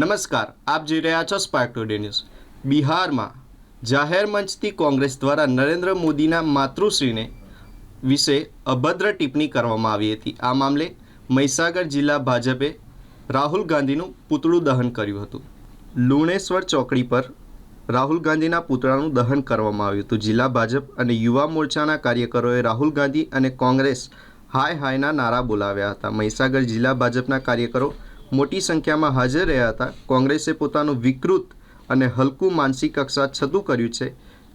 નમસ્કાર, આપ જોઈ રહ્યા છો સ્પાર્ક ટુડે ન્યૂઝ બિહારમાં જાહેર મંચથી કોંગ્રેસ દ્વારા નરેન્દ્ર મોદીના માતૃશ્રીને વિશે અભદ્ર ટિપ્પણી કરવામાં આવી હતી. આ મામલે મહીસાગર જિલ્લા ભાજપે રાહુલ ગાંધીનું પૂતળું દહન કર્યું હતું. લુણેશ્વર ચોકડી પર રાહુલ ગાંધીના પૂતળાનું દહન કરવામાં આવ્યું હતું. જિલ્લા ભાજપ અને યુવા મોરચાના કાર્યકરોએ રાહુલ ગાંધી અને કોંગ્રેસ હાય હાયના નારા બોલાવ્યા હતા. મહીસાગર જિલ્લા ભાજપના કાર્યકરો મોટી સંખ્યામાં હાજર રહ્યા હતા. કોંગ્રેસે પોતાનું વિકૃત અને હલકું માનસિક કક્ષા છતું કર્યું છે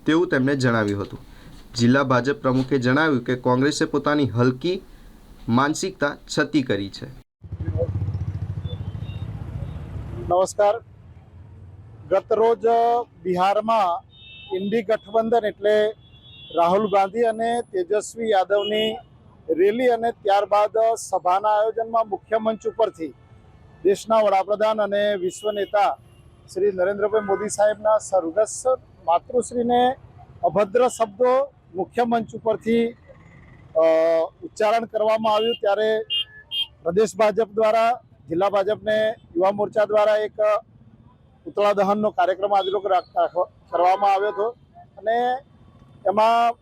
તેવું તેમણે જણાવ્યું હતું. જિલ્લા ભાજપ પ્રમુખે જણાવ્યું કે કોંગ્રેસે પોતાની હલકી માનસિકતા છતી કરી છે. નમસ્કાર. ગત રોજ બિહારમાં ઇન્ડી ગઠબંધન એટલે રાહુલ ગાંધી અને તેજસ્વી યાદવની રેલી અને ત્યારબાદ સભાના આયોજનમાં મુખ્ય મંચ ઉપરથી દેશના વડાપ્રધાન અને વિશ્વ નેતા શ્રી નરેન્દ્રભાઈ મોદી સાહેબના સ્વર્ગસ્થ માતૃશ્રીને અભદ્ર શબ્દો મુખ્ય મંચ ઉપરથી ઉચ્ચારણ કરવામાં આવ્યું ત્યારે પ્રદેશ ભાજપ દ્વારા, જિલ્લા ભાજપને યુવા મોરચા દ્વારા એક પુતળા દહનનો કાર્યક્રમ આજે લોકો કરવામાં આવ્યો હતો. અને એમાં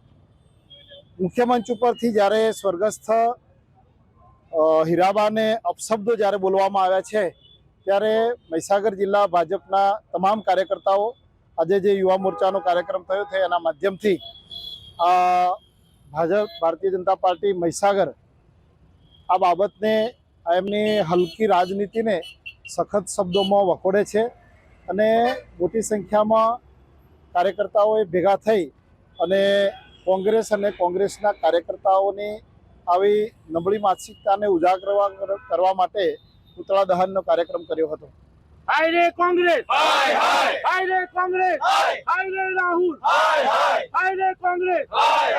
મુખ્ય મંચ ઉપરથી જ્યારે સ્વર્ગસ્થ હીરાબાને અપશબ્દો જ્યારે બોલવામાં આવ્યા છે, ત્યારે મહીસાગર જિલ્લા ભાજપના તમામ કાર્યકર્તાઓ આજે જે યુવા મોરચાનો કાર્યક્રમ થયો છે, એના માધ્યમથી આ ભાજપ, ભારતીય જનતા પાર્ટી, મહીસાગર આ બાબતને એમની હલકી રાજનીતિને સખત શબ્દોમાં વખોડે છે અને મોટી સંખ્યામાં કાર્યકર્તાઓએ ભેગા થઈ અને કોંગ્રેસ અને કોંગ્રેસના કાર્યકર્તાઓની આવી નબળી માનસિકતાને ઉજાગર કરવા માટે પુતળા દહનનો કાર્યક્રમ કર્યો હતો. હાય રે કોંગ્રેસ! હાય હાય! હાય રે કોંગ્રેસ! હાય! હાય રે રાહુલ! હાય હાય! હાય રે કોંગ્રેસ! હાય!